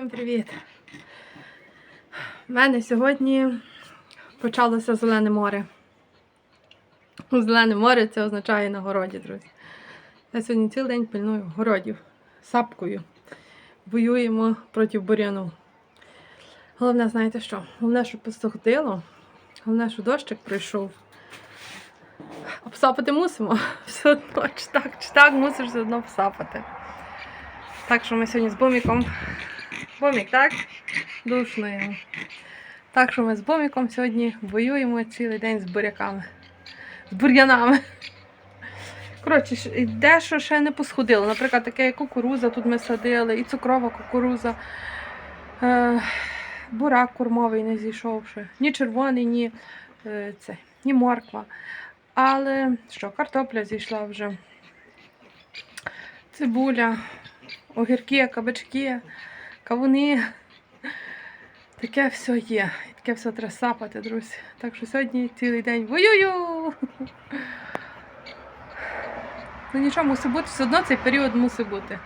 Всім привіт! У мене сьогодні почалося зелене море. Зелене море це означає на городі, друзі. Я сьогодні цілий день пильную городів сапкою. Воюємо проти буряну. Головне, знаєте що? Головне, щоб посуходило. Головне, що дощик прийшов. А посапати мусимо. Все одно, чи так, чи так мусиш все одно посапати. Так що ми сьогодні з боміком. Бомік, так? Душно йому. Так що ми з боміком сьогодні воюємо цілий день з буряками. З бур'янами. Коротше, дещо ще не посходило. Наприклад, таке кукуруза тут ми садили, і цукрова кукуруза. Е, бурак кормовий не зійшов ще. Ні червоний, ні, е, це, ні морква. Але що, картопля зійшла вже. Цибуля, огірки, кабачки, кавуни. Таке все є. Таке все треба сапати, друзі. Так що сьогодні цілий день воюю. Ну нічого мусить бути, все одно цей період мусить бути.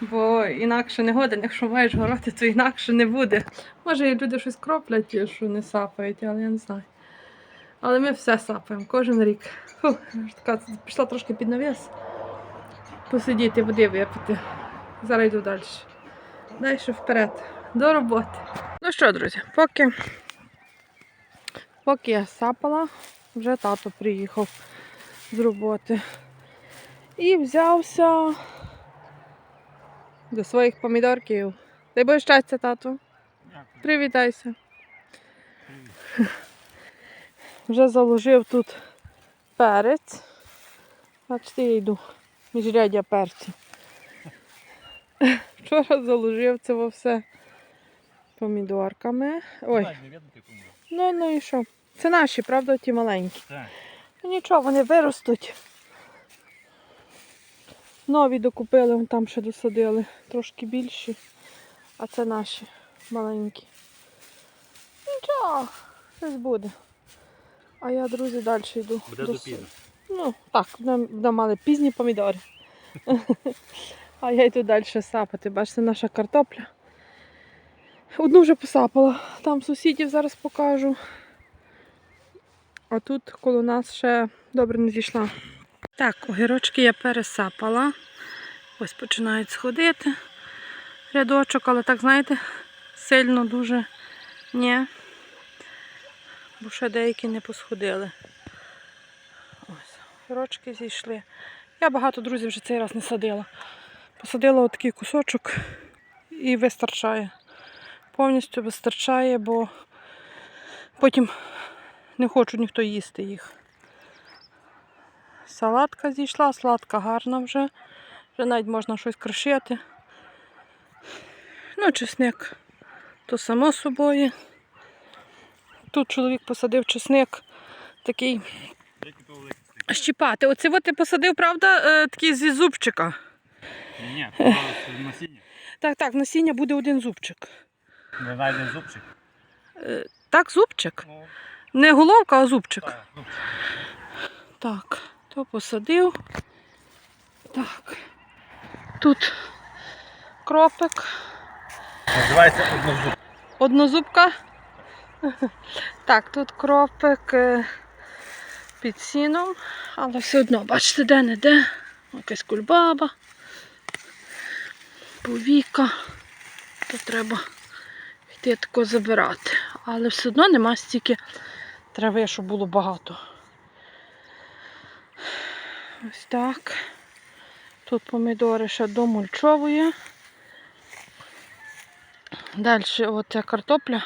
Бо інакше не годен, якщо маєш городи, то інакше не буде. Може, і люди щось кроплять, що не сапають, але я не знаю. Але ми все сапаємо кожен рік. Фу, така пішла трошки під навіс. Посидіти, води випити. Зараз йду далі. Далі вперед. До роботи. Ну що, друзі, поки, поки я сапала, вже тато приїхав з роботи. І взявся до своїх помідорків. Дай Боже щастя, тату. Привітайся. Вже заложив тут перець. Бачите, я йду міжрядя перцю. Вчора заложив це во все помідорками. Ой, ну ну і що? Це наші, правда, ті маленькі. Так. Ну нічого, вони виростуть. Нові докупили, там ще досадили. Трошки більші. А це наші маленькі. Нічого, щось буде. А я, друзі, далі йду. Буде до. Ну, так, нам мали пізні помідори. а я йду далі сапати. Бачите, наша картопля. Одну вже посапала. Там сусідів зараз покажу. А тут коло нас ще добре не зійшла. Так, огірочки я пересапала. Ось починають сходити. Рядочок, але так, знаєте, сильно дуже ні. Бо ще деякі не посходили. Ось, огірочки зійшли. Я багато друзів вже цей раз не садила. Посадила отакий кусочок і вистачає. Повністю вистачає, бо потім не хоче ніхто їсти їх. Салатка зійшла, салатка гарна вже. Вже навіть можна щось кришити. Ну, чесник, то само собою. Тут чоловік посадив чесник такий щіпати. Оце от ти посадив, правда, е, такий зі зубчика. Ні, ні, насіння. Так, так, насіння буде один зубчик. Не знайде зубчик. Е, Так, зубчик. Ну, Не головка, а зубчик. так, зубчик. Так, то посадив. Так. Тут кропик. Називається однозуб. Однозубка. Так, тут кропик е, під сіном, але все одно, бачите, де не де. Якась кульбаба, повіка. То треба йти тако забирати. Але все одно нема стільки трави, щоб було багато. Ось так. Тут помідори ще домульчовує. Далі оця картопля.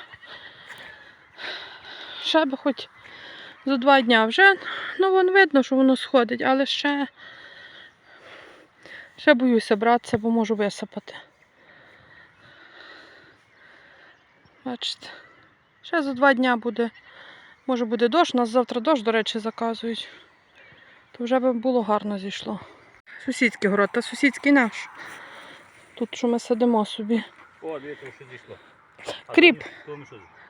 Ще би хоч за два дня вже, ну вон видно, що воно сходить, але ще, ще боюся братися, бо можу висипати. Бачите, ще за два дня буде, може буде дощ, нас завтра дощ, до речі, заказують. То вже би було гарно зійшло. Сусідський город, та сусідський наш. Тут що ми садимо собі. О, дивіться, що дійшло. Кріп.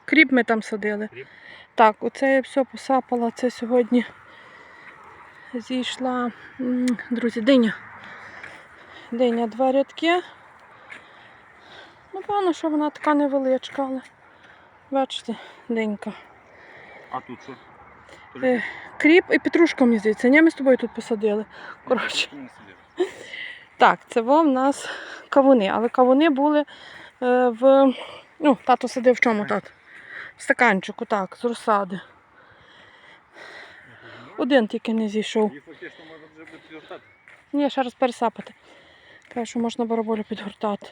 Кріп ми там садили. Кріп? Так, оце я все посапала. Це сьогодні зійшла, друзі, диня. Диня два рядки. Ну, Напевно, що вона така невеличка, але бачите, денька. А тут що? Е, кріп і петрушка, мені здається. Ні, ми з тобою тут посадили. Коротше. Так, це в нас кавуни. Але кавуни були е, в. Ну, тато сидив в чому тато? В стаканчику, так, з розсади. Один тільки не зійшов. Ні, ще раз пересапати. Каже, що можна бараболю підгортати.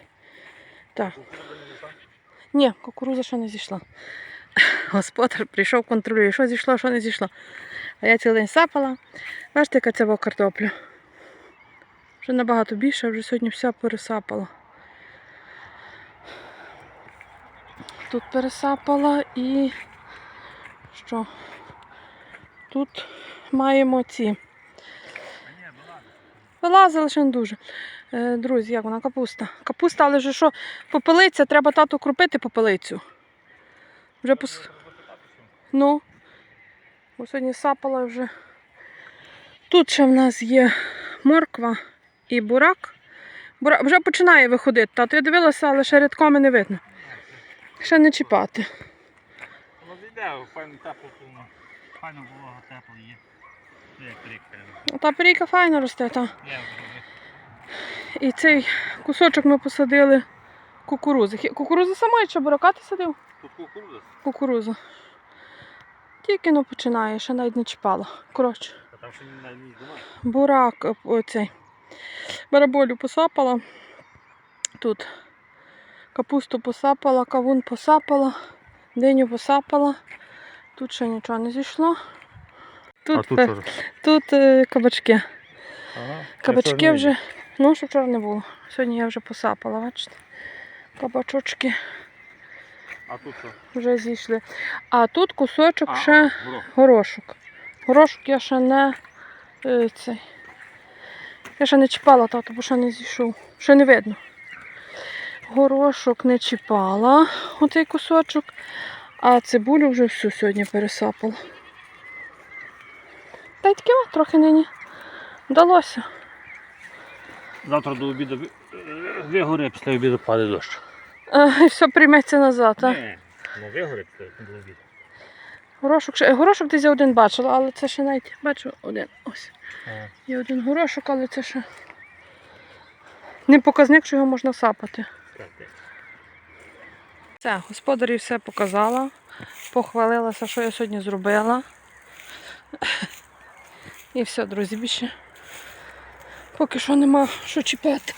Так. Ні, кукуруза ще не зійшла. Господар прийшов, контролює, що зійшло, що не зійшло. А я цілий день сапала. Бачите, яка це картопля. Вже набагато більше, вже сьогодні вся пересапала. Тут пересапала і що? Тут маємо ці. Вилазила лише не дуже. Е, друзі, як вона капуста. Капуста, але вже що попелиця, треба тату крупити попелицю. Вже пос... Ну, бо сьогодні сапала вже. Тут ще в нас є морква і бурак. Бура... Вже починає виходити. Тато я дивилася, але ще рядками не видно. Ще не чіпати. Воно зійде, файно тепло. Файно волога тепло є. Ну. Та перійка файно росте, та. І цей кусочок ми посадили кукурузи. Кукуруза самої чи бурака ти садив? Тут. Кукуруза. Тільки ну починає, ще навіть не чіпала. Коротше, там ще не бурак е, оцей. Бараболю посапала. Тут капусту посапала, кавун посапала, диню посапала. Тут ще нічого не зійшло. Тут, пе- тут е, кабачки. Ага. Кабачки вже, ну, що вчора не було. Сьогодні я вже посапала, бачите. Кабачочки А тут що? вже зійшли. А тут кусочок А, ще горох. горошок. Горошок я ще не е, цей. Я ще не чіпала тато, бо ще не зійшов. Ще не видно. Горошок не чіпала, оцей кусочок, а цибулю вже всю сьогодні пересапала. Та й таке трохи нині вдалося. Завтра до обіду ви- е, після обіду паде дощ. Е, І все прийметься назад, так? Ні, ну вигорить після до обіду. Горошок, ще- горошок десь я один бачила, але це ще навіть бачу один. Ось. Ага. Є один горошок, але це ще не показник, що його можна сапати. Все, господарі все показала, похвалилася, що я сьогодні зробила. І все, друзі, більше. Поки що нема що чіпати.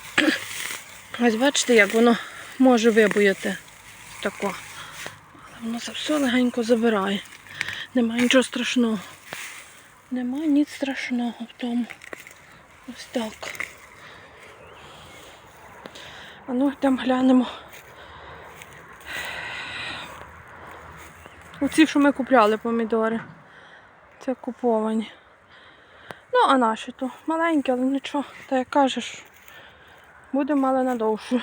Ось бачите, як воно може вибояти. Тако. Але воно це все легенько забирає. Немає нічого страшного. Немає ніч страшного в тому. Ось так. А ну йдемо глянемо. Оці, що ми купляли помідори. Це куповані. Ну, а наші то маленькі, але нічого. Та як кажеш, буде мали надовше.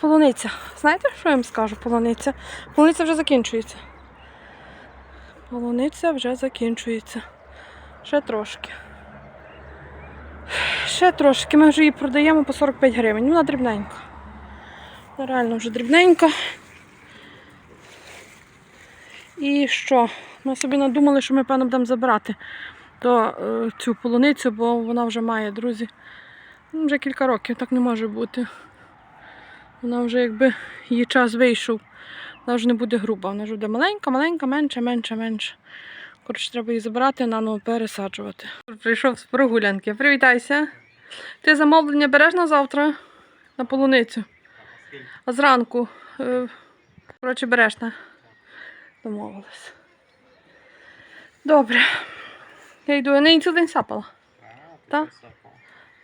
Полуниця. Знаєте, що я вам скажу? Полуниця. Полуниця вже закінчується. Полуниця вже закінчується. Ще трошки. Ще трошки. Ми вже її продаємо по 45 гривень. Вона дрібненька. Вона реально вже дрібненька. І що? Ми собі надумали, що ми, певно, будемо забирати то, е, цю полуницю, бо вона вже має, друзі. ну, Вже кілька років, так не може бути. Вона вже якби її час вийшов. Вона вже не буде груба, вона вже буде маленька, маленька, менше, менше, менше. Коротше, треба її забирати, наново пересаджувати. Прийшов з прогулянки. Привітайся. Ти замовлення береш на завтра на полуницю. А зранку. е, Коротше, береш на. Домовились. Добре. Я йду, я неї цілий день сапала. Так?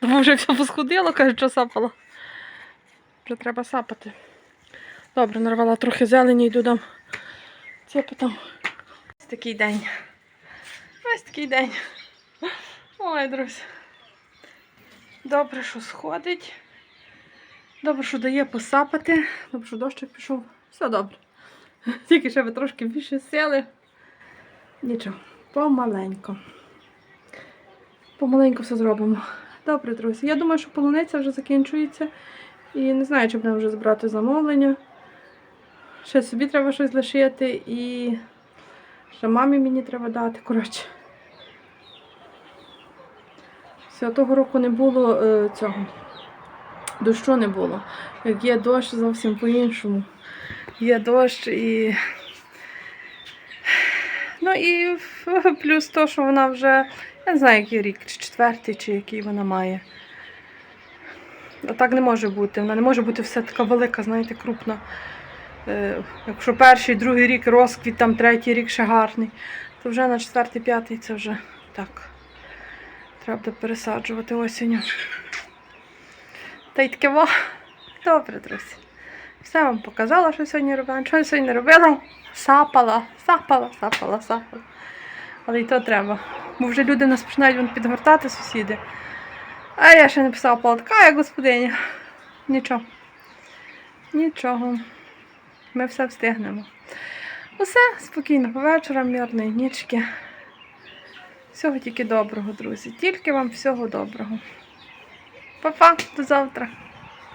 Тому вже все посходило, каже, що сапала. Вже треба сапати. Добре, нарвала трохи зелені, йду дам. Ціпи там. Ось такий день. Ось такий день. Ой, друзі. Добре, що сходить. Добре, що дає посапати. Добре, що дощик пішов. Все добре. Тільки ще ви трошки більше сили. Нічого, помаленько. Помаленько все зробимо. Добре, друзі. Я думаю, що полуниця вже закінчується. І не знаю, чи будемо вже збирати замовлення. Ще собі треба щось лишити і ще мамі мені треба дати. Коротше. Все, того року не було е, цього. Дощу не було. Як є дощ, зовсім по-іншому. Є дощ і. Ну і плюс то, що вона вже, не знаю, який рік, чи четвертий, чи який вона має. А так не може бути. Вона не може бути все така велика, знаєте, крупна. Е, якщо перший, другий рік розквіт, там третій рік ще гарний, то вже на четвертий, п'ятий це вже так. Треба пересаджувати осінню. Та й таке во. Добре, друзі. Все вам показала, що сьогодні робила. Нічого сьогодні не робила. Сапала, сапала, сапала, сапала. Але й то треба. Бо вже люди нас починають вон підгортати, сусіди. А я ще не писала полотка, як господиня. Нічого. Нічого. Ми все встигнемо. Усе, спокійного вечора, мирної нічки. Всього тільки доброго, друзі. Тільки вам всього доброго. Па-па, до завтра.